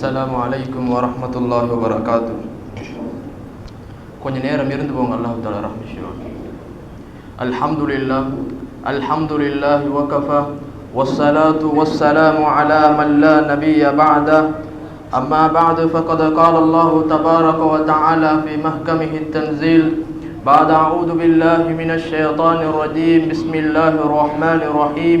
அஸ்ஸலாமு அலைக்கும் வரஹ்மத்துல்லாஹி வபரகாத்து கொஞ்ச நேரம் இருந்து போங்க அல்லாஹ் தாலா ரஹ்மிஷிவான் அல்ஹம்துலில்லாஹ் அல்ஹம்துலில்லாஹி வகஃபா والصلاة والسلام على من لا نبي بعده أما بعد فقد قال الله تبارك وتعالى في محكمه التنزيل بعد أعوذ بالله من الشيطان الرجيم بسم الله الرحمن الرحيم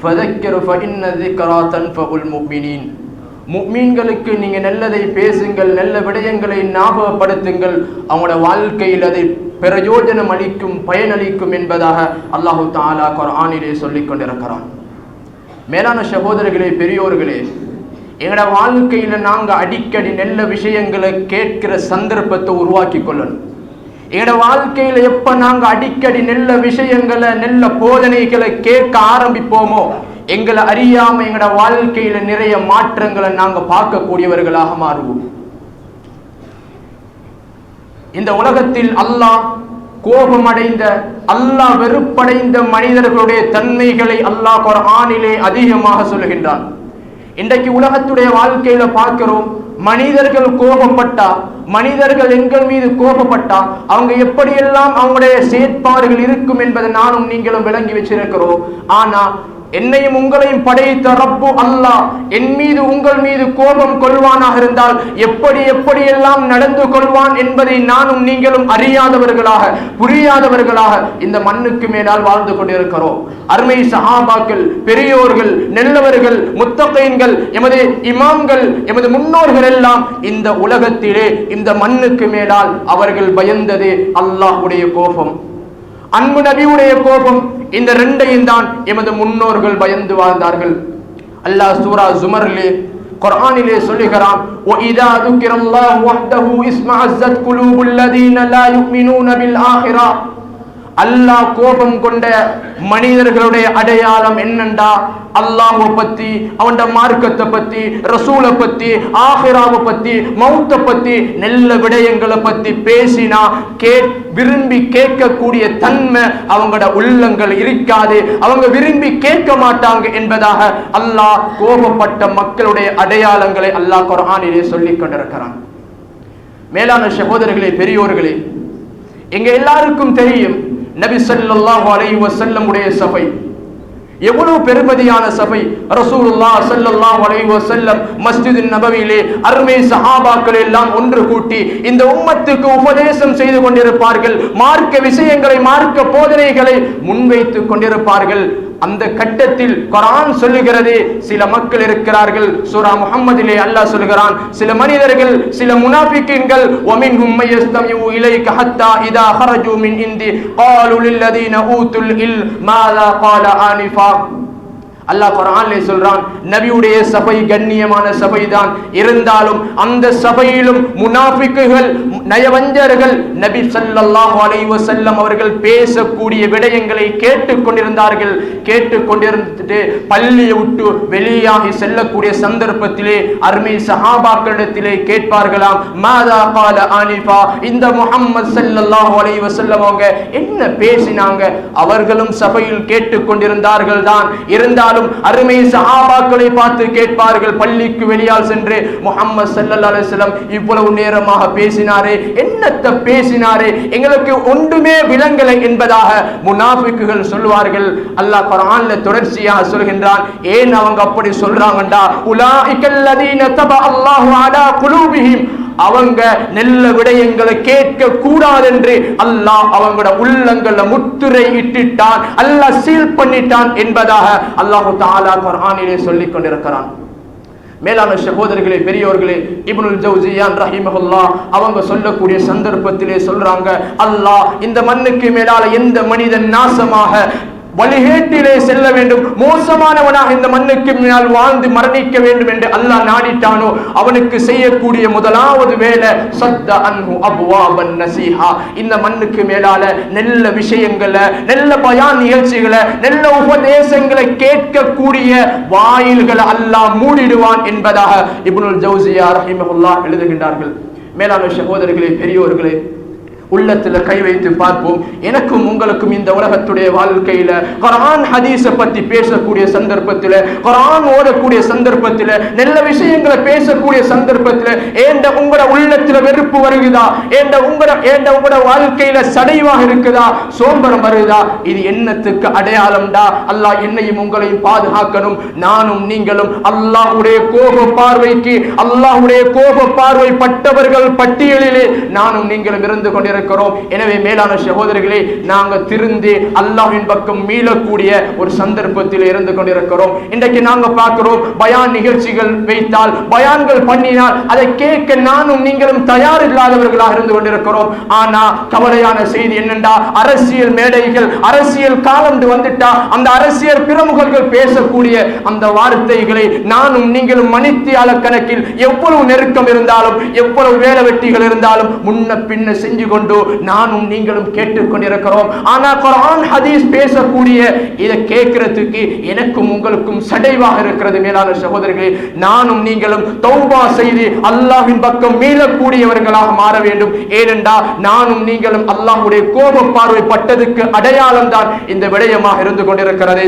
ஃபதக்கிர் ஃபஇன்ன கராத்தன் ஃபகுல் முக்மினின் முக்மீன்களுக்கு நீங்கள் நல்லதை பேசுங்கள் நல்ல விடயங்களை ஞாபகப்படுத்துங்கள். அவங்களோட வாழ்க்கையில் அதை பிரயோஜனம் அளிக்கும் பயனளிக்கும் என்பதாக அல்லாஹு தாலா குர்ஆனிலே சொல்லிக் கொண்டிருக்கிறான். மேலான சகோதரர்களே பெரியோர்களே எங்களோட வாழ்க்கையில் நாங்கள் அடிக்கடி நல்ல விஷயங்களை கேட்கிற சந்தர்ப்பத்தை உருவாக்கி கொள்ளணும். எங்களோட வாழ்க்கையில எப்ப நாங்க அடிக்கடி நல்ல விஷயங்களை நல்ல போதனைகளை கேட்க ஆரம்பிப்போமோ எங்களை அறியாம எங்களோட வாழ்க்கையில நிறைய மாற்றங்களை நாங்க பார்க்கக்கூடியவர்களாக மாறுவோம். இந்த உலகத்தில் அல்லாஹ் கோபமடைந்த அல்லாஹ் வெறுப்படைந்த மனிதர்களுடைய தன்மைகளை அல்லாஹ் ஆணிலே அதிகமாக சொல்கின்றான் இன்றைக்கு உலகத்துடைய வாழ்க்கையில பார்க்கிறோம் மனிதர்கள் கோபப்பட்டா மனிதர்கள் எங்கள் மீது கோபப்பட்டா அவங்க எப்படியெல்லாம் அவங்களுடைய செயற்பாடுகள் இருக்கும் என்பதை நானும் நீங்களும் விளங்கி வச்சிருக்கிறோம். ஆனா என்னையும் உங்களையும் படைத்த ரப்பு அல்லாஹ். என் மீது உங்கள் மீது கோபம் கொள்வானாக இருந்தால் எப்படி எப்படியெல்லாம் நடந்து கொள்வான் என்பதை நானும் நீங்களும் அறியாதவர்களாக புரியாதவர்களாக இந்த மண்ணுக்கு மேலால் வாழ்ந்து கொண்டிருக்கிறோம். அருமை சஹாபாக்கள் பெரியோர்கள் நெல்லவர்கள் முத்தகைன்கள் எமது இமாம்கள் எமது முன்னோர்கள் எல்லாம் இந்த உலகத்திலே இந்த மண்ணுக்கு மேலால் அவர்கள் பயந்தது அல்லாஹுடைய கோபம். அன்பு நபியுடைய கோபம். இந்த ரெண்டையும் தான் எமது முன்னோர்கள் பயந்து வாழ்ந்தார்கள் அல்லாஹ் சூரா ஜுமர்லே குர்ஆனிலே சொல்லுகிறான் وَإِذَا ذُكِرَ اللَّهُ وَحْدَهُ اسْمَعَزَّتْ قُلُوبُ الَّذِينَ لَا يُؤْمِنُونَ بِالْآخِرَةِ அல்லாஹ் கோபம் கொண்ட மனிதர்களுடைய அடையாளம் என்னண்டா? அல்லாஹை பத்தி அவன் மார்க்கத்தை பத்தி ரசூலை பத்தி ஆஹிராவை பத்தி மௌத்தை பத்தி நல்ல விடயங்களை பத்தி பேசினா கே விரும்பி கேட்கக்கூடிய தன்மை அவங்களோட உள்ளங்கள் இருக்காது. அவங்க விரும்பி கேட்க மாட்டாங்க என்பதாக அல்லாஹ் கோபப்பட்ட மக்களுடைய அடையாளங்களை அல்லாஹ் குரானிலே சொல்லி கொண்டிருக்கிறான். மேலான சகோதரர்களே பெரியோர்களே எங்க எல்லாருக்கும் தெரியும் நபி சல்லாஹு அலைஹி வஸல்லம் உடைய சபை. எவ்வளவு பெருமதியான சபை. ரசூலுல்லா சல்லல்லாஹு அலைஹி வஸல்லம் மஸ்ஜித் நபவியிலே அருமை சஹாபாக்கள் எல்லாம் ஒன்று கூட்டி இந்த உம்மத்துக்கு உபதேசம் செய்து கொண்டிருப்பார்கள். மார்க்க விஷயங்களை மார்க்க போதனைகளை முன்வைத்து கொண்டிருப்பார்கள். அந்த கட்டத்தில் குரான் சொல்லுகிறது சில மக்கள் இருக்கிறார்கள் சூரா முஹம்மதிலே அல்லாஹ் சொல்கிறான் சில மனிதர்கள் சில முனாஃபிக்கின்கள் ومنهم من يستمع اليك حتى اذا خرجوا من عندي قالوا للذين اوتوا العلم ماذا قال آنفا அல்லாஹ் குரான்லே சொல்றான் நபியுடைய சபை கண்ணியமான சபை தான் இருந்தாலும் அந்த சபையிலும் முனாஃபிக்குகள் நயவஞ்சர்கள் நபி ஸல்லல்லாஹு அலைஹி வஸல்லம் அவர்கள் பேசக்கூடிய விடயங்களை கேட்டுக்கொண்டிருந்தார்கள் கேட்டுக்கொண்டிருந்துட்டு பள்ளியை விட்டு வெளியாகி செல்லக்கூடிய சந்தர்ப்பத்திலே அருமை சஹாபாக்களிடத்திலே கேட்பார்களாம் மாதா கால ஆனிஃபா இந்த முஹம்மது ஸல்லல்லாஹு அலைஹி வஸல்லம் அவங்க என்ன பேசினாங்க? அவர்களும் சபையில் கேட்டுக்கொண்டிருந்தார்கள் தான் இருந்தாலும் இருந்தாலும் அருமை சஹாபாக்களை பார்த்து கேட்பார்கள். பள்ளிக்கு வெளியால் சென்று முகம்மது சல்லா அலிஸ்லம் இவ்வளவு நேரமாக பேசினாரே என்னத்தை பேசினாரே எங்களுக்கு ஒன்றுமே விளங்கலை என்பதாக முனாஃபிக்குகள் சொல்வார்கள் அல்லாஹ் குரான்ல தொடர்ச்சியாக சொல்கின்றான் ஏன் அவங்க அப்படி சொல்றாங்கடா உலாஇக்கல்லதீன தப அல்லாஹு அலா குலூபிஹிம். அவங்க நல்ல விடயங்களை கேட்க கூடாதென்று அல்லாஹ் அவங்களோட உள்ளங்கள்ல முத்துரை இட்டுட்டான். அல்லாஹ் சீல் பண்ணிட்டான் என்பதாக அல்லாஹு தாலா குரானிலே சொல்லிக் கொண்டிருக்கிறான். மேலான சகோதரர்களே பெரியோர்களே இப்னுல் ஜவுஜியான் ரஹிமஹுல்லா அவங்க சொல்லக்கூடிய சந்தர்ப்பத்திலே சொல்றாங்க அல்லாஹ் இந்த மண்ணுக்கு மேலால எந்த மனிதன் நாசமாக வழிகேட்டிலே செல்ல வேண்டும். மோசமானவனாக இந்த மண்ணுக்கு மேல் வாழ்ந்து மரணிக்க வேண்டும் என்று அல்லாஹ் நாடிட்டானோ அவனுக்கு செய்யக்கூடிய முதலாவது வேலை சத்த அன்பு அபுவாபன் நசீஹா. இந்த மண்ணுக்கு மேலால நல்ல விஷயங்களை நல்ல பயான் நிகழ்ச்சிகளை நல்ல உபதேசங்களை கேட்கக்கூடிய வாயில்களை அல்லாஹ் மூடிடுவான் என்பதாக இப்னுல் ஜவுசியா ரஹிமஹுல்லா எழுதுகின்றார்கள். மேலான சகோதரர்களே பெரியோர்களே உள்ளத்துல கை வைத்து பார்ப்போம். எனக்கும் உங்களுக்கும் இந்த உலகத்துடைய வாழ்க்கையில குரான் ஹதீஸ பத்தி பேசக்கூடிய சந்தர்ப்பத்துல குரான் ஓடக்கூடிய சந்தர்ப்பத்துல நல்ல விஷயங்களை பேசக்கூடிய சந்தர்ப்பத்துல ஏண்ட உங்களோட உள்ளத்துல வெறுப்பு வருகுதா? ஏண்ட உங்களோட ஏண்ட உங்களோட வாழ்க்கையில சடைவாக இருக்குதா? சோம்பரம் வருதா? இது என்னத்துக்கு அடையாளம்டா? அல்லாஹ் என்னையும் உங்களையும் பாதுகாக்கணும். நானும் நீங்களும் அல்லாஹுடைய கோப பார்வைக்கு அல்லாஹுடைய கோப பார்வை பட்டவர்கள் பட்டியலிலே நானும் நீங்களும் இருந்து இருக்கிறோம் எனவே மேலான சகோதரர்களே நாங்கள் திருந்தி அல்லாஹ்வின் பக்கம் மீளக்கூடிய ஒரு சந்தர்ப்பத்தில் இருந்து கொண்டிருக்கிறோம். இன்றைக்கு நாங்கள் பார்க்கிறோம் பயான் நிகழ்ச்சிகள் வைத்தால் பயான்கள் பண்ணினால் அதை கேட்க நானும் நீங்களும் தயார் இல்லாதவர்களாக இருந்து கொண்டிருக்கிறோம். ஆனா கவலையான செய்தி என்னண்டா அரசியல் மேடைகள் அரசியல் காலம் வந்துட்டா அந்த அரசியல் பிரமுகர்கள் பேசக்கூடிய அந்த வார்த்தைகளை நானும் நீங்களும் மணித்தியால கணக்கில் எவ்வளவு நெருக்கம் இருந்தாலும் எவ்வளவு வேலை வெட்டிகள் இருந்தாலும் முன்ன பின்ன செஞ்சு கொண்டு நானும் நீங்களும் கேட்டுக்கொண்டிருக்கிறோம். ஆனா குரான் ஹதீஸ் பேசக்கூடிய இதை கேட்கறதுக்கு எனக்கும் உங்களுக்கும் சடைவாக இருக்கிறது மேலான சகோதரர்களே. நானும் நீங்களும் தௌபா செய்து அல்லாஹின் பக்கம் மீளக்கூடியவர்களாக மாற வேண்டும். ஏனென்றா நானும் நீங்களும் அல்லாஹுடைய கோப பார்வை பட்டதுக்கு அடையாளம் தான் இந்த விடயமாக இருந்து கொண்டிருக்கிறது.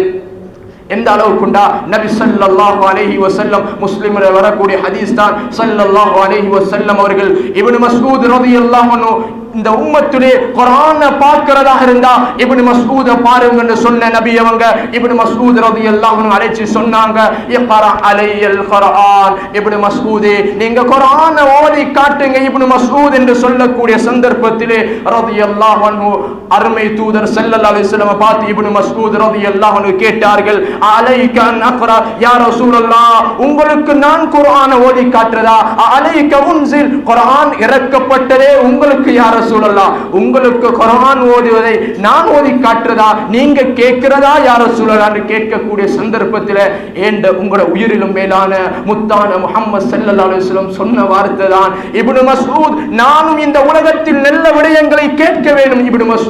எந்த அளவுக்குண்டா நபி சல்லாஹு அலஹி வசல்லம் முஸ்லிம்ல வரக்கூடிய ஹதீஸ் தான். சல்லாஹு அலஹி வசல்லம் அவர்கள் இவனு மசூத் ரலியல்லாஹு அன்ஹு இந்த உம்மத்திலே குரான பார்க்கிறதாக இருந்தா இப்னு மஸ்ஊத பாருங்கன்னு சொன்ன நபி அவங்க. இப்னு மஸ்ஊத் ரலியல்லாஹு அன்ஹு அழைச்சு சொன்னாங்க இக்ரா அலையல் குர்ஆன் இப்னு மஸ்ஊதே நீங்க குரான ஓதி காட்டுங்க இப்னு மஸ்ஊத் என்று சொல்லக்கூடிய சந்தர்ப்பத்திலே ரலியல்லாஹு அன்ஹு அருமை தூதர் ஸல்லல்லாஹு அலைஹி வஸல்லம் பார்த்து இப்னு மஸ்ஊத் ரலியல்லாஹு அன்ஹு கேட்டார்கள் அலைக அன் அக்ரா? யா ரசூலல்லாஹ் உங்களுக்கு நான் குர்ஆனை ஓதி காட்டுறதா? அலைக உன்சில். குர்ஆன் இறக்கப்பட்டதே உங்களுக்கு யா ரசூலல்லா உங்களுக்கு குரான் ஓதுவதை நான் ஓதி காட்டுறதா? நீங்க கேட்கிறதா யார சூழலான்னு கேட்கக்கூடிய சந்தர்ப்பத்தில் ஏண்ட உங்களோட உயிரிலும் மேலான முத்தான முஹம்மது ஸல்லல்லாஹு அலுவலம் சொன்ன வார்த்தை தான் இப்னு மசூத் நானும் இந்த உலகத்தில் நல்ல விடயங்களை கேட்க வேண்டும் இப்னு மசூத்.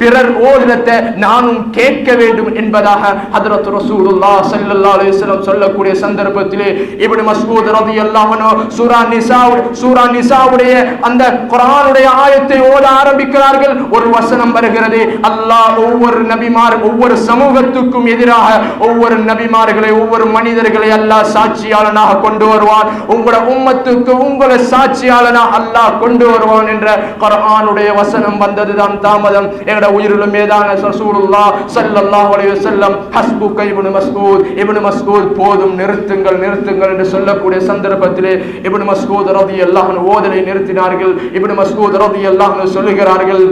பிறர் ஓதுறதை நானும் கேட்க வேண்டும் என்பதாக ஹதரத் ரசூலுல்லா ஸல்லல்லாஹு அலுவலம் சொல்லக்கூடிய சந்தர்ப்பத்திலே இப்னு மசூத் ரதி அன்ஹு சூரா நிசா சூரா நிசாவுடைய அந்த குரானுடைய ஆயத்தை ஓத ஆரம்பிக்கிறார்கள். ஒரு வசனம் வருகிறது. அல்லாஹ் ஒவ்வொரு நபிமார் ஒவ்வொரு சமூகத்துக்கும் எதிராக ஒவ்வொரு நபிமார்களை ஒவ்வொரு மனிதர்களை அல்லாஹ் சாட்சியாளனாக கொண்டு வருவான். உங்களோட உம்மத்துக்கு உங்களை சாட்சியாளனாக அல்லாஹ் கொண்டு வருவான் என்ற குர்ஆனுடைய வசனம் வந்ததுதான் தாமதம். எங்கட உயிரிலும் மேதான ரசூலுல்லாஹ் ஸல்லல்லாஹு அலைஹி வஸல்லம் ஹஸ்புக இப்னு மஸ்ஊத். இப்னு மஸ்ஊத் போதும் நிறுத்துங்கள் நிறுத்துங்கள் என்று சொல்லக்கூடிய சந்தர்ப்பத்திலே இப்னு மஸ்ஊத் ரலியல்லாஹு அன்ஹு ஓதலை நிறுத்தினார்கள். இப்னு மஸ்ஊத் ரலியல்லாஹு அல்லாஹ் சொல்லுகிறார்கள்.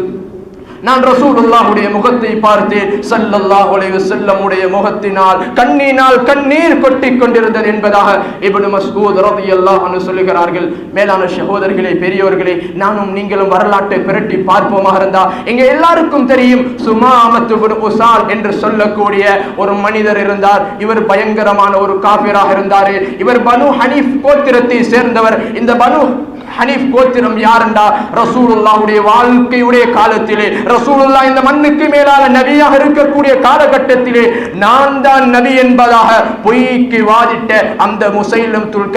நான் ரசூலுல்லாஹுடைய முகத்தை பார்த்தேன். ஸல்லல்லாஹு அலைஹி வஸல்லமுடைய முகத்தினால் கண்ணினால் கண்ணீர் கொட்டிக் கொண்டிருந்தது என்பதாக இப்னு மஸ்ஊத் ரலியல்லாஹு அன்ஹு சொல்லுகிறார்கள். மேலான சகோதரர்களே பெரியோர்களே நானும் நீங்களும் வரலாற்றை பிரட்டி பார்ப்போமாக இருந்தா எங்க எல்லாருக்கும் தெரியும் சுமாமத்து இப்னு உசால் என்று சொல்லக்கூடிய ஒரு மனிதர் இருந்தார். இவர் பயங்கரமான ஒரு காபிராக இருந்தார். இவர் பனு ஹனீஃப் கோத்திரத்தை சேர்ந்தவர். இந்த பனு ஹனீஃப் கோத்திரம் யாருண்டா? ரசூலுல்லாவுடைய வாழ்க்கையுடைய காலத்திலே ரசூலுல்லா இந்த மண்ணுக்கு மேலான நபியாக இருக்கக்கூடிய காலகட்டத்திலே நான் தான் நபி என்பதாக பொய்க்கு வாதிட்ட அந்த முசைலம் துல்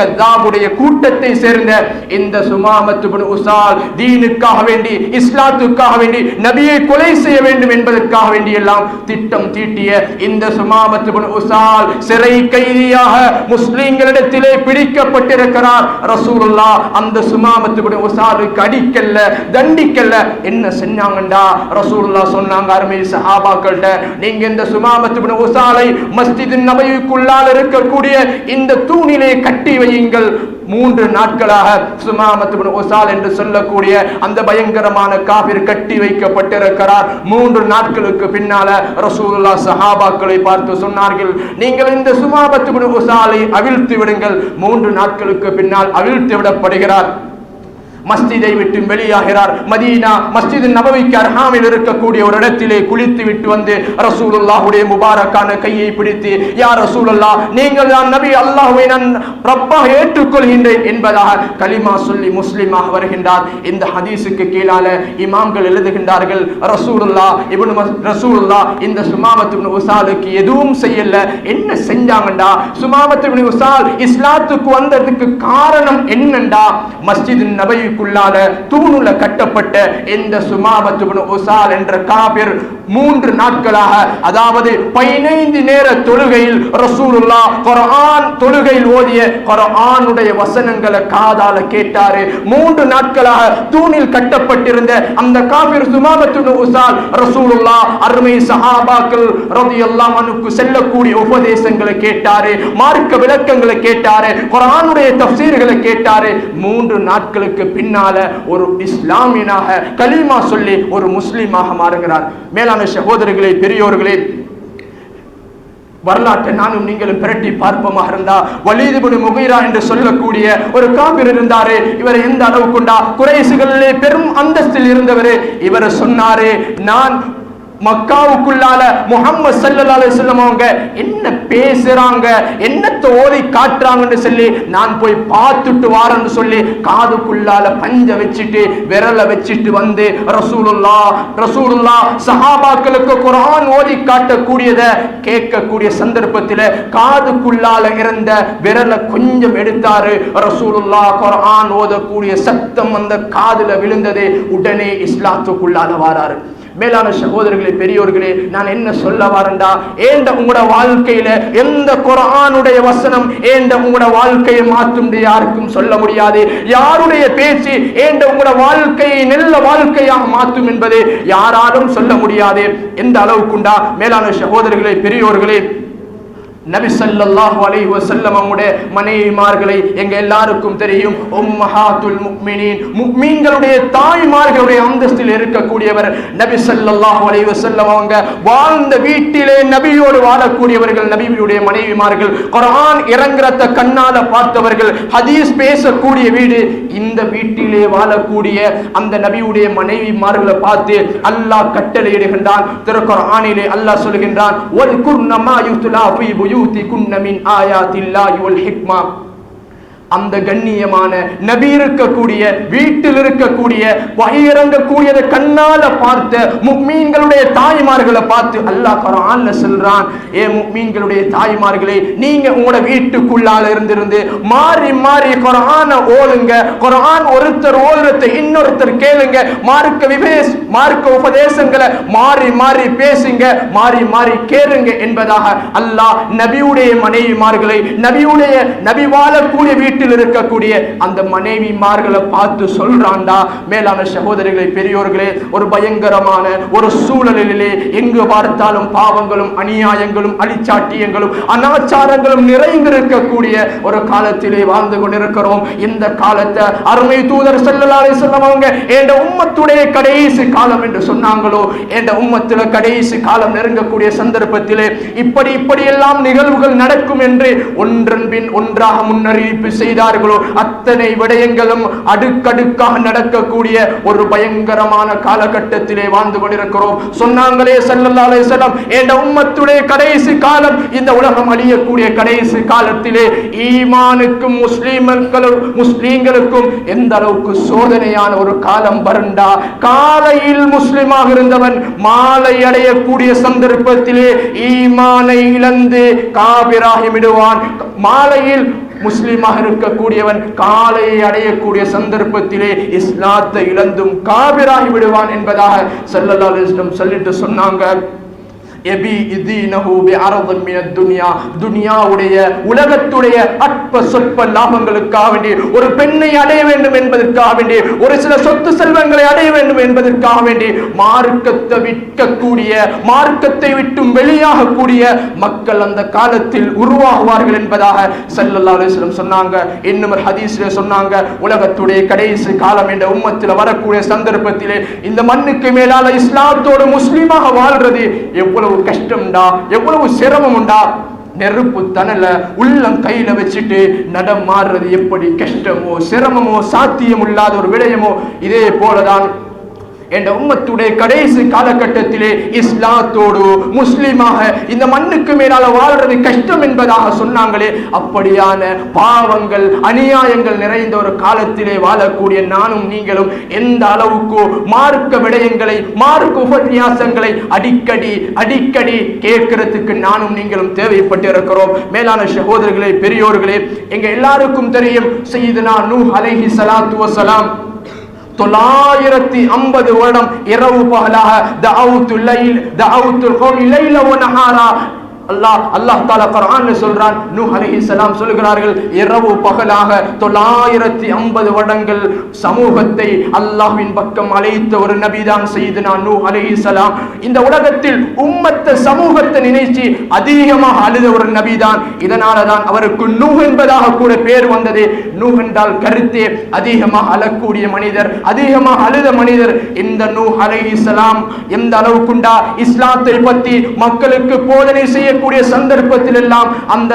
கூட்டத்தை சேர்ந்த இந்த சுமாமத்து பின் உசால் தீனுக்காக வேண்டி இஸ்லாத்துக்காக வேண்டி நபியை கொலை செய்ய வேண்டும் என்பதற்காக வேண்டி எல்லாம் திட்டம் தீட்டிய இந்த சுமாமத்து பின் உசால் சிறை கைதியாக முஸ்லிம்களிடத்திலே பிடிக்கப்பட்டிருக்கிறார். ரசூலுல்லா அந்த சுமாமத்து இமாமத்துக்குடைய உசாலுக்கு கடிக்கல்ல தண்டிக்கல்ல. என்ன செஞ்சாங்கண்டா? ரசூல்லா சொன்னாங்க அருமை சஹாபாக்கள்ட்ட நீங்க இந்த சுமாமத்துக்குடைய உசாலை மஸ்ஜிதின் நபைக்குள்ளால் இருக்கக்கூடிய இந்த தூணிலே கட்டி வையுங்கள். மூன்று நாட்களாக சுமாமத்து ஒசால் என்று சொல்லக்கூடிய அந்த பயங்கரமான காபிர் கட்டி வைக்கப்பட்டிருக்கிறார். மூன்று நாட்களுக்கு பின்னால ரசூல்லா சஹாபாக்களை பார்த்து சொன்னார்கள் நீங்கள் இந்த சுமாபத்து ஒசாலை அவிழ்த்து விடுங்கள். மூன்று நாட்களுக்கு பின்னால் அவிழ்த்து விடப்படுகிறார். மஸ்ஜிதை விட்டு வெளியாகிறார். மதீனா மஸ்ஜித் நபவிக்கு அருகாமையில் இருக்கக்கூடிய ஒரு இடத்திலே குளித்து விட்டு வந்து ரசூலுல்லாஹுடைய முபாரக்கான கையை பிடித்து யார் ரசூலுல்லா நீங்கள் தான் நபி அல்லாஹுவை நான் ரப்பாக ஏற்றுக்கொள்கின்றேன் என்பதாக கலிமா சொல்லி முஸ்லிமாக வருகின்றார். இந்த ஹதீஸுக்கு கீழால இமாம்கள் எழுதுகின்றார்கள் ரசூலுல்லா இவனு மஸ்- ரசூலுல்லா இந்த சுமாமத்து உசாலுக்கு எதுவும் செய்யல. என்ன செஞ்சாங்கண்டா? சுமாமத்து உசால் இஸ்லாத்துக்கு வந்ததுக்கு காரணம் என்னண்டா? மஸ்ஜித் நபைக்குள்ளால தூணுல கட்டப்பட்ட இந்த சுமாமத் உசால் என்ற காபிர் மூன்று நாட்களாக அதாவது பதினைந்து நேர தொழுகையில் ரசூலுல்லா குரான் தொழுகையில் ஓதிய குரானுடைய வசனங்களை காதால கேட்டாரு. மூன்று நாட்களாக தூணில் கட்டப்பட்டிருந்த அந்த காபிர் சுமாபத்துன்னு உசால் ரசூலுல்லா அருமை சஹாபாக்கள் ரலியல்லாஹு அனுக்கு செல்லக்கூடிய உபதேசங்களை கேட்டாரு மார்க்க விளக்கங்களை கேட்டாரு குரானுடைய தப்சீர்களை கேட்டாரு. மூன்று நாட்களுக்கு பின்னால ஒரு இஸ்லாமியனாக கலீமா சொல்லி ஒரு முஸ்லீமாக மாறுகிறார். மேல அருமையான சகோதரர்களே பெரியோர்களே வரலாற்றை நானும் நீங்களும் பிரட்டி பார்ப்போமா இருந்தா வலீதுபுனு முகைரா என்று சொல்லக்கூடிய ஒரு காபிர் இருந்தாரு இவர் எந்த அளவுக்குண்டா குறைசுகளிலே பெரும் அந்தஸ்தில் இருந்தவர் இவர் சொன்னாரு நான் மக்காவுக்குள்ளால முகம்மது சல்லல்லாஹு அலைஹி அவங்க என்ன பேசுறாங்க என்னத்தை ஓதி காட்டுறாங்கன்னு சொல்லி நான் போய் பார்த்துட்டு வாரேன்னு சொல்லி காதுக்குள்ளால பஞ்ச வச்சுட்டு விரல வச்சுட்டு வந்து ரசூலுல்லா ரசூலுல்லா சஹாபாக்களுக்கு குர்ஆன் ஓதி காட்டக்கூடியத கேட்கக்கூடிய சந்தர்ப்பத்தில் காதுக்குள்ளால இருந்த விரல கொஞ்சம் எடுத்தாரு. ரசூலுல்லா குர்ஆன் ஓதக்கூடிய சத்தம் அந்த காதுல விழுந்தது. உடனே இஸ்லாத்துக்குள்ளால வாராரு. மேலான சகோதரர்களே பெரியோர்களே நான் என்ன சொல்ல வரண்டா ஏண்ட உங்களோட வாழ்க்கையில எந்த குரானுடைய வசனம் ஏண்ட உங்களோட வாழ்க்கையை மாற்றும் யாருக்கும் சொல்ல முடியாது? யாருடைய பேச்சு ஏண்ட உங்களோட வாழ்க்கையை நல்ல வாழ்க்கையாக மாற்றும் என்பது யாராலும் சொல்ல முடியாது. எந்த அளவுக்குண்டா? மேலான சகோதரர்களே பெரியோர்களே நபி ஸல்லல்லாஹு அலைஹி வசல்லம் அவங்களுடைய மனைவிமார்களை எங்க எல்லாருக்கும் தெரியும். உம்மஹாத்துல் முக்மினின். முக்மீன்களுடைய தாய்மார்களுடைய அந்தஸ்தில் இருக்கக்கூடியவர் நபி ஸல்லல்லாஹு அலைஹி வசல்லம் அவங்க. வாழ்ந்த வீட்டிலே நபியோடு வாழக்கூடியவர்கள் நபியுடைய மனைவிமார்கள். குரான் இறங்குறத கண்ணால பார்த்தவர்கள் ஹதீஸ் பேசக்கூடிய வீடு. இந்த வீட்டிலே வாழக்கூடிய அந்த நபியுடைய மனைவிமார்களை பார்த்து அல்லாஹ் கட்டளையிடுகின்றான். திருக்குறானிலே அல்லாஹ் சொல்கின்றான் ஒல் குர்னமா புய் بيوتكن من آيات الله والحكمة அந்த கண்ணியமான நபி இருக்கக்கூடிய வீட்டில் இருக்கக்கூடிய வகையிறங்கக்கூடியதை கண்ணால பார்த்த முக்மீன்களுடைய தாய்மார்களை பார்த்து அல்லாஹ் குர்ஆன்ல சொல்றான் ஏ முக்மீன்களுடைய தாய்மார்களே நீங்க உங்களோட வீட்டுக்குள்ளால இருந்திருந்து மாறி மாறி கொரான ஓடுங்க கொரான் ஒருத்தர் ஓடுறத இன்னொருத்தர் கேளுங்க மார்க்க விவேஸ் மார்க்க உபதேசங்களை மாறி மாறி பேசுங்க மாறி மாறி கேளுங்க என்பதாக அல்லாஹ் நபியுடைய மனைவிமார்களை நபியுடைய நபி வாழக்கூடிய வீட்டில் இருக்கக்கூடிய அந்த மனைவிமார்களை பார்த்து சொல்றான்டா மேலான சகோதரிகளை பெரியோர்களே ஒரு பயங்கரமான ஒரு சூழலிலே எங்கு பார்த்தாலும் பாவங்களும் அநியாயங்களும் அழிச்சாட்டியங்களும் அனாச்சாரங்களும் நிறைந்திருக்கக்கூடிய ஒரு காலத்திலே வாழ்ந்து கொண்டிருக்கிறோம். இந்த காலத்தை அருமை தூதர் செல்லலாலே சொல்லவங்க என்ற உம்மத்துடைய கடைசி காலம் என்று சொன்னாங்களோ என்ற உம்மத்துல கடைசி காலம் நெருங்கக்கூடிய சந்தர்ப்பத்திலே இப்படி இப்படி எல்லாம் நிகழ்வுகள் நடக்கும் என்று ஒன்றன் பின் ஒன்றாக முன்னறிவிப்பு செய்து செய்தார்களோ? அத்தனை விடயங்களும் அடுக்கடுக்காக நடக்கக்கூடிய ஒரு பயங்கரமான காலகட்டத்திலே வாழ்ந்து கொண்டிருக்கிறோம். சொன்னாங்களே செல்லல்லாலே செல்லம் என்ற உம்மத்துடைய கடைசி காலம்? இந்த உலகம் அழியக்கூடிய கடைசி காலத்திலே ஈமானுக்கும் முஸ்லீம்களும் முஸ்லீம்களுக்கும் எந்த அளவுக்கு சோதனையான ஒரு காலம் வருண்டா காலையில் முஸ்லிமாக இருந்தவன் மாலை அடையக்கூடிய சந்தர்ப்பத்திலே ஈமானை இழந்து காபிராகிவிடுவான். மாலையில் முஸ்லீமாக இருக்கக்கூடியவன் காலையை அடையக்கூடிய சந்தர்ப்பத்திலே இஸ்லாத்தை இழந்தும் காபிராகி விடுவான் என்பதாக ஸல்லல்லாஹு சொல்லிட்டு சொன்னாங்க. எபி இதீனஹு பிஅரதின் மினத் துன்யா. உலகத்துடைய அற்ப சொற்ப லாபங்களுக்காக வேண்டி ஒரு பெண்ணை அடைய வேண்டும் என்பதற்காக வேண்டி ஒரு சில சொத்து செல்வங்களை அடைய வேண்டும் என்பதற்காக வேண்டி மார்க்கத்தை விற்கக்கூடிய மார்க்கத்தை விட்டும் வெளியாகக்கூடிய மக்கள் அந்த காலத்தில் உருவாகுவார்கள் என்பதாக ஸல்லல்லாஹு அலைஹி சொன்னாங்க. இன்னும் ஒரு ஹதீஸ்ல சொன்னாங்க உலகத்துடைய கடைசி காலம் என்ற உம்மத்தில் வரக்கூடிய சந்தர்ப்பத்திலே இந்த மண்ணுக்கு மேலால இஸ்லாத்தோடு முஸ்லீமாக வாழ்றது எவ்வளவு கஷ்டம்டா எவ்வளவு சிரமம் உண்டா நெருப்பு தணல உள்ளம் கையில வச்சுட்டு நடமாடுறது எப்படி? கஷ்டமோ சிரமமோ சாத்தியம் இல்லாத ஒரு விடயமோ இதே போலதான். என்ற உம்மத்துடைய கடைசி காலகட்டத்திலே இஸ்லாத்தோடு முஸ்லீமாக இந்த மண்ணுக்கு மேலால வாழ்றது கஷ்டம் என்பதாக சொன்னாங்களே அப்படியான பாவங்கள் அநியாயங்கள் நிறைந்த ஒரு காலத்திலே வாழக்கூடிய நானும் நீங்களும் எந்த அளவுக்கு மார்க்க விடயங்களை மார்க்க உபன்யாசங்களை அடிக்கடி அடிக்கடி கேட்கறதுக்கு நானும் நீங்களும் தேவைப்பட்டு இருக்கிறோம் மேலான சகோதரர்களே பெரியோர்களே எங்க எல்லாருக்கும் தெரியும் செய்தனா நூ அலைஹி சலாத்து வசலாம் தொள்ளாயிரத்தி ஐம்பது வருடம் இரவு பகலாக அல்லாஹ் அல்லாஹ் தாலா குர்ஆன்ல சொல்றான். நூஹ் அலைஹிஸ்ஸலாம் சொல்கிறார்கள் இரவு பகலாக தொள்ளாயிரத்தி ஐம்பது வருடங்கள் சமூகத்தை அல்லாஹ்வின் பக்கம் அழைத்த ஒரு நபிதான் செய்து செய்தனா நூஹ் அலைஹிஸ்ஸலாம் இந்த உலகத்தில் உம்மத்த சமூகத்தை நினைச்சு அதிகமாக அழுத ஒரு நபிதான். இதனால தான் அவருக்கு நூ என்பதாக கூட பேர் வந்தது. நூ என்றால் கருத்தே அதிகமாக அழக்கூடிய மனிதர் அதிகமாக அழுத மனிதர். இந்த நூஹ் அலைஹிஸ்ஸலாம் எந்த அளவுக்குண்டா? இஸ்லாத்தை பத்தி மக்களுக்கு போதனை செய்ய செய்யக்கூடிய சந்தர்ப்பத்தில் எல்லாம் அந்த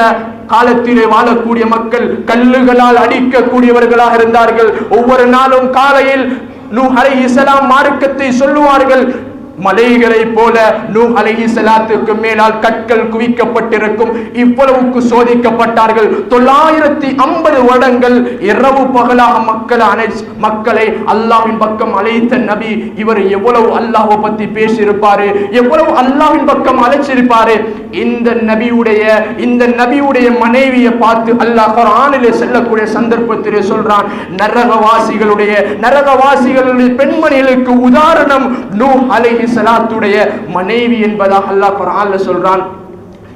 காலத்திலே வாழக்கூடிய மக்கள் கல்லுகளால் அடிக்கக்கூடியவர்களாக இருந்தார்கள். ஒவ்வொரு நாளும் காலையில் நூ மார்க்கத்தை சொல்லுவார்கள் மலைகளை போல நூ அலைஹிஸ்ஸலாத்துக்கு மேலால் கற்கள் குவிக்கப்பட்டிருக்கும். இவ்வளவுக்கு சோதிக்கப்பட்டார்கள். தொள்ளாயிரத்தி ஐம்பது வருடங்கள் இரவு பகலாக மக்கள் அனை மக்களை அல்லாவின் பக்கம் அழைத்த நபி இவர் எவ்வளவு அல்லாஹை பத்தி பேசியிருப்பாரு? எவ்வளவு அல்லாவின் பக்கம் அழைச்சிருப்பாரு? இந்த நபியுடைய இந்த நபியுடைய மனைவியை பார்த்து அல்லாஹ் குர்ஆனிலே செல்லக்கூடிய சந்தர்ப்பத்திலே சொல்றான் நரகவாசிகளுடைய நரகவாசிகளுடைய பெண்மணிகளுக்கு உதாரணம் நூ அலை சலாத்துடைய மனைவி என்பதாக அல்லாஹ் குரான்ல சொல்றான்.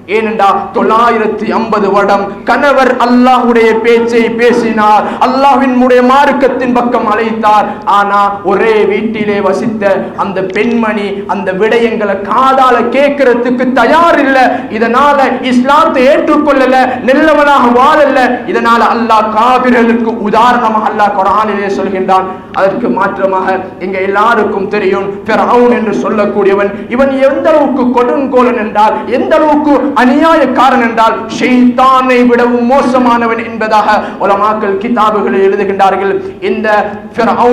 ஏனென்றா தொள்ளாயிரத்தி ஐம்பது வருடம் கணவர் அல்லாஹுடைய பேச்சை பேசினார். அல்லாஹின் மார்க்கத்தின் பக்கம் அழைத்தார். ஆனா ஒரே வீட்டிலே வசித்த அந்த பெண்மணி அந்த விடயங்களை காதால கேட்கறதுக்கு தயார் இல்லை இதனால இஸ்லாத்தை ஏற்றுக்கொள்ளல நல்லவனாக வாழல. இதனால அல்லாஹ் காபிரர்களுக்கு உதாரணமாக அல்லாஹ் குரானிலே சொல்கின்றான். அதற்கு மாற்றமாக எங்க எல்லாருக்கும் தெரியும். ஃபிரௌன் என்று சொல்லக்கூடியவன் இவன் எந்த அளவுக்கு கொடுங்கோலன் என்றால் எந்த அளவுக்கு அநியாயக்காரன் என்றால் ஷெய்தானை விடவும் மோசமானவன் என்பதாக உலமாக்கள் கிதாபுகளில் எழுதுகின்றார்கள். இந்த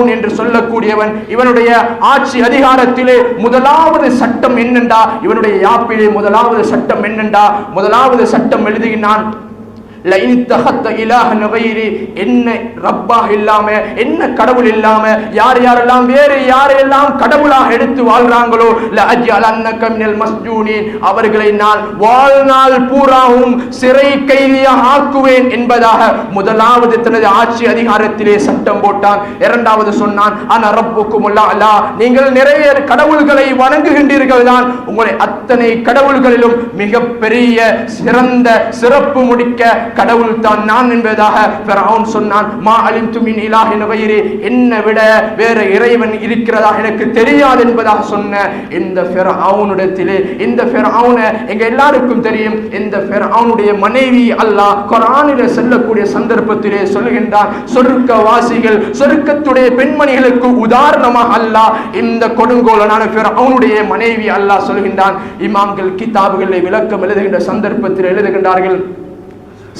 என்று சொல்லக்கூடியவன் இவனுடைய ஆட்சி அதிகாரத்திலே முதலாவது சட்டம் என்னென்றா? இவனுடைய யாப்பிலே முதலாவது சட்டம் என்னென்றா? முதலாவது சட்டம் எழுதுகின்றான் என்ன ரப்பா இல்லாம என்ன கடவுள் இல்லாம யார் யாரெல்லாம் வேறு யாரெல்லாம் கடவுளாக எடுத்து வாழ்றாங்களோ அவர்களை நான் வாழ்நாள் பூராவும் சிறை கைதியாக ஆக்குவேன் என்பதாக முதலாவது தனது ஆட்சி அதிகாரத்திலே சட்டம் போட்டான் இரண்டாவது சொன்னான் ஆனா ரப்புக்கும் அலா நீங்கள் நிறைய கடவுள்களை வணங்குகின்றீர்கள் தான் உங்களை அத்தனை கடவுள்களிலும் மிக பெரிய சிறந்த சிறப்பு முடிக்க கடவுள் தான் நான் என்பதாக ஃபிரௌன் சொன்னான். மா அலிம் துமின் இலாஹின் வயிறு என்னை விட வேற இறைவன் இருக்கிறதா எனக்கு தெரியாது என்பதாக சொன்ன இந்த ஃபிரௌனிடத்திலே இந்த ஃபிரௌனை எங்க எல்லாருக்கும் தெரியும். இந்த ஃபிரௌனுடைய மனைவி அல்லாஹ் குர்ஆனிலே செல்லக்கூடிய சந்தர்ப்பத்திலே சொல்லுகின்றான் சொருக்க வாசிகள் சொருக்கத்துடைய பெண்மணிகளுக்கு உதாரணமாக அல்லாஹ் இந்த கொடுங்கோலனான ஃபிரௌனுடைய மனைவி அல்லாஹ் சொல்கின்றான் இமாம்கள் கிதாபுகளை விளக்கம் எழுதுகின்ற சந்தர்ப்பத்தில் எழுதுகின்றார்கள்.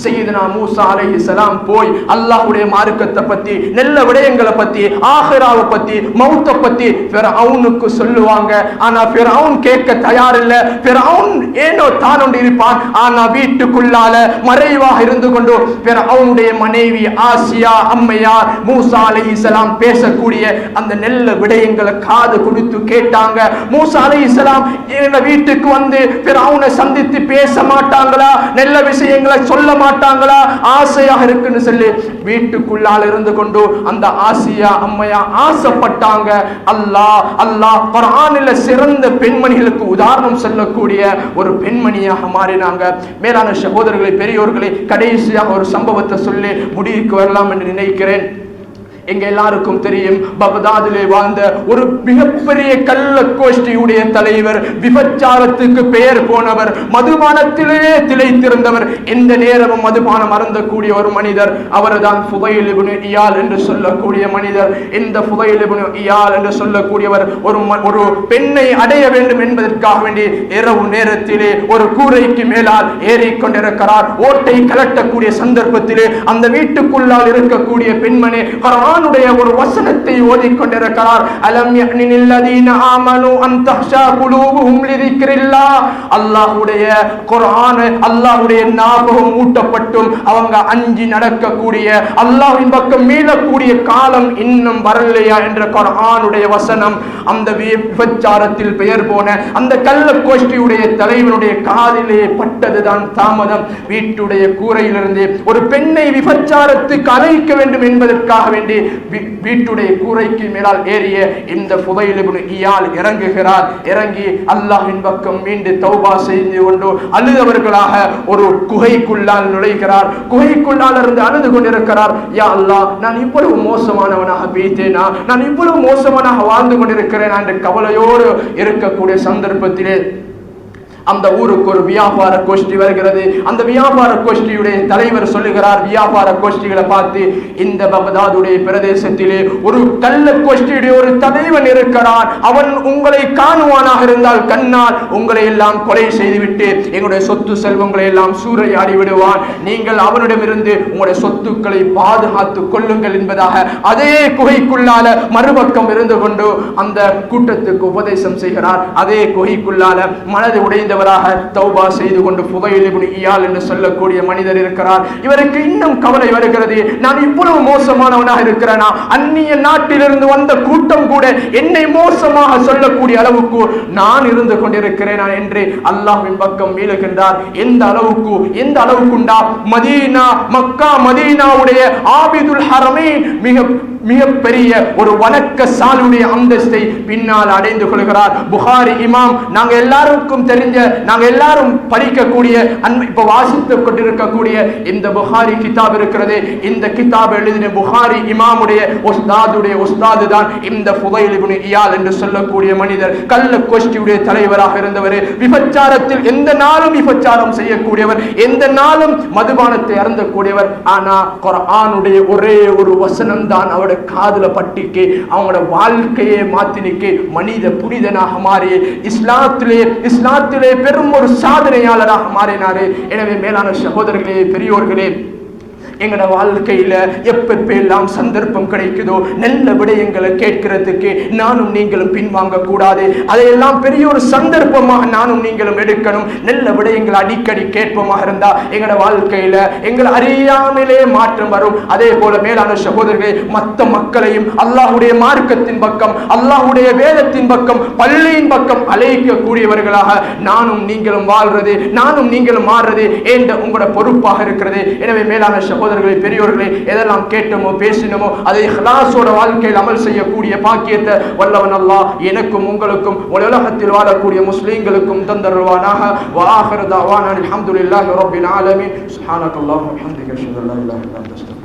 சையதுனா மூசா அலை இஸ்லாம் போய் அல்லாஹுடைய மார்க்கத்தை பத்தி நல்ல விடயங்களை பத்தி ஆஹிராவை பத்தி மௌத்த பத்தி ஃபிரௌனுக்கு சொல்லுவாங்க. ஆனா பிறவுன் கேட்க தயார் இல்ல ஃபிரௌன் ஏனோ தான் இருப்பான். ஆனா வீட்டுக்குள்ளால மறைவாக இருந்து கொண்டு அவனுடைய மனைவி ஆசியா அம்மையார் மூசா அலை இஸ்லாம் பேசக்கூடிய அந்த நல்ல விடயங்களை காது கொடுத்து கேட்டாங்க. மூசா அலை இஸ்லாம் வீட்டுக்கு வந்து பிறவுனை சந்தித்து பேச மாட்டாங்களா? நல்ல விஷயங்களை சொல்ல மாட்டாங்களா? ஆசையாக இருக்குன்னு சொல்லி வீட்டுக்குள்ளால் இருந்து கொண்டு அந்த ஆசியா அம்மையா ஆசைப்பட்டாங்க. அல்லாஹ் அல்லாஹ் குர்ஆனில் சிறந்த பெண்மணிகளுக்கு உதாரணம் சொல்லக்கூடிய ஒரு பெண்மணியாக மாறினாங்க. மேலான சகோதரர்களை பெரியோர்களை கடைசியாக ஒரு சம்பவத்தை சொல்லி முடிவுக்கு வரலாம் என்று நினைக்கிறேன். எங்க எல்லாருக்கும் தெரியும் பகதாதிலே வாழ்ந்த ஒரு மிகப்பெரிய கள்ள கோஷ்டியுடைய தலைவர் விபச்சாரத்துக்கு பெயர் போனவர் மதுபானத்திலே திளைத்திருந்தவர். எந்த நேரமும் மதுபானம் அறந்தக்கூடிய ஒரு மனிதர் அவர்தான் ஃபுதைல் இப்னு இயால் என்று சொல்லக்கூடிய மனிதர். இந்த ஃபுதைல் இயால் என்று சொல்லக்கூடியவர் ஒரு ஒரு பெண்ணை அடைய வேண்டும் என்பதற்காக வேண்டி இரவு நேரத்திலே ஒரு கூரைக்கு மேலால் ஏறிக்கொண்டிருக்கிறார். ஓட்டை கலட்டக்கூடிய சந்தர்ப்பத்திலே அந்த வீட்டுக்குள்ளால் இருக்கக்கூடிய பெண்மணி குரானுடைய ஒரு வசனத்தை ஓதிக்கொண்டிருக்கிறார். அலம் யஅனில் ஆமனு அன் தஹ்ஷா குலூபுஹும் லிதிக்ரில்லா. அல்லாஹ்வுடைய குர்ஆன் அல்லாஹ்வுடைய ஞாபகம் ஊட்டப்பட்டும். அவங்க அஞ்சி நடக்கக்கூடிய அல்லாஹ்வின் பக்கம் மீளக்கூடிய காலம் இன்னும் வரலையா என்ற குர்ஆனுடைய வசனம் அந்த விபச்சாரத்தில் பெயர் போன அந்த கள்ள கோஷ்டியுடைய தலைவனுடைய காதிலே பட்டதுதான் தாமதம். வீட்டுடைய கூரையிலிருந்து ஒரு பெண்ணை விபச்சாரத்துக்கு அழைக்க வேண்டும் என்பதற்காக வேண்டி வீட்டுடைய கூரைக்கு மேலால் ஏறிய இந்த புதையில் இயால் இறங்குகிறார். இறங்கி அல்லாஹின் பக்கம் மீண்டு தௌபா செய்து கொண்டு அழுதவர்களாக ஒரு குகைக்குள்ளால் நுழைகிறார். குகைக்குள்ளால் இருந்து அழுது கொண்டிருக்கிறார். யா அல்லா நான் இவ்வளவு மோசமானவனாக பேய்த்தேனா நான் இவ்வளவு மோசமானாக வாழ்ந்து கொண்டிருக்கிறேன்? என்ற கவலையோடு இருக்கக்கூடிய சந்தர்ப்பத்திலே அந்த ஊருக்கு ஒரு வியாபார கோஷ்டி வருகிறது. அந்த வியாபார கோஷ்டியுடைய தலைவர் சொல்லுகிறார் வியாபார கோஷ்டிகளை பார்த்து இந்த பகதாதுடைய பிரதேசத்திலே ஒரு கள்ள கோஷ்டியுடைய ஒரு தலைவன் இருக்கிறான். அவன் உங்களை காணுவானாக இருந்தால் கண்ணால் உங்களை எல்லாம் கொலை செய்துவிட்டு எங்களுடைய சொத்து செல்வங்களை எல்லாம் சூறையாடி விடுவான். நீங்கள் அவனிடமிருந்து உங்களுடைய சொத்துக்களை பாதுகாத்துக் கொள்ளுங்கள் என்பதாக அதே குகைக்குள்ளால மறுபக்கம் இருந்து கொண்டு அந்த கூட்டத்துக்கு உபதேசம் செய்கிறார். அதே குகைக்குள்ளால மனது உடைந்தவராக தௌபா செய்து கொண்டு புகையில் இயால் என்று சொல்லக்கூடிய மனிதர் இருக்கிறார். இவருக்கு இன்னும் கவலை வருகிறது. நான் இவ்வளவு மோசமானவனாக இருக்கிறேனா? அந்நிய நாட்டிலிருந்து வந்த கூட்டம் கூட என்னை மோசமாக சொல்லக்கூடிய அளவுக்கு நான் இருந்து கொண்டிருக்கிறேனா என்று அல்லாஹின் பக்கம் மீளுகின்றார் எந்த அளவுக்கு? எந்த அளவுக்குண்டா? மதீனா மக்கா மதீனாவுடைய ஆபிதுல் ஹரமே மிக மிகப்பெரிய ஒரு வணக்க சாலுடைய அந்தஸ்தை பின்னால் அடைந்து கொள்கிறார். புகாரி இமாம் நாங்க எல்லாருக்கும் தெரிஞ்ச நாங்க எல்லாரும் படிக்கக்கூடிய அன்பு இப்போ வாசித்து கொண்டிருக்கக்கூடிய இந்த புகாரி கிதாப் இருக்கிறது. இந்த கிதாப் எழுதின புகாரி இமாமுடைய உஸ்தாதுடைய உஸ்தாது தான் இந்த புகையில் இயால் என்று சொல்லக்கூடிய மனிதர். கள்ள கோஷ்டியுடைய தலைவராக இருந்தவர். விபச்சாரத்தில் எந்த நாளும் விபச்சாரம் செய்யக்கூடியவர். எந்த நாளும் மதுபானத்தை அறந்தக்கூடியவர் ஆனா குர்ஆனுடைய ஒரே ஒரு வசனம் தான் அவருடைய காதல பட்டிக்கு அவங்களோட வாழ்க்கையை மாத்தினிக்கு மனித புனிதனாக மாறி இஸ்லாத்திலே இஸ்லாத்திலே பெரும் ஒரு சாதனையாளராக மாறினாரு. எனவே மேலான சகோதரர்களே பெரியோர்களே எங்களோட வாழ்க்கையில எப்பெல்லாம் சந்தர்ப்பம் கிடைக்குதோ நல்ல விடயங்களை கேட்கிறதுக்கு நானும் நீங்களும் பின்வாங்க கூடாது அதையெல்லாம் பெரிய ஒரு சந்தர்ப்பமாக நானும் நீங்களும் எடுக்கணும். நல்ல விடயங்களை அடிக்கடி கேட்போமாக இருந்தா எங்களோட வாழ்க்கையில எங்களை அறியாமலே மாற்றம் வரும். அதே போல மேலான சகோதரர்களே மத்த மக்களையும் அல்லாஹ்வுடைய மார்க்கத்தின் பக்கம் அல்லாஹுடைய வேதத்தின் பக்கம் பள்ளியின் பக்கம் அழைக்கக்கூடியவர்களாக நானும் நீங்களும் வாழ்றது நானும் நீங்களும் மாறுறது என்ற உங்களோட பொறுப்பாக இருக்கிறது. எனவே மேலான சகோதரர்களை பெரியோர்களை எதெல்லாம் கேட்டோமோ பேசினோமோ அதை ஹலாசோட வாழ்க்கையில் அமல் செய்யக்கூடிய பாக்கியத்தை வல்லவன் அல்லாஹ் எனக்கும் உங்களுக்கும் உலகத்தில் வாழக்கூடிய முஸ்லீம்களுக்கும் தந்தருவானாக வாஹிர தாவானா அல்ஹம்துலில்லாஹி ரப்பில் ஆலமீன். சுப்ஹானக்கல்லாஹு வபிஹம்திக அஷ்ஹது அல்லா இலாஹா இல்லா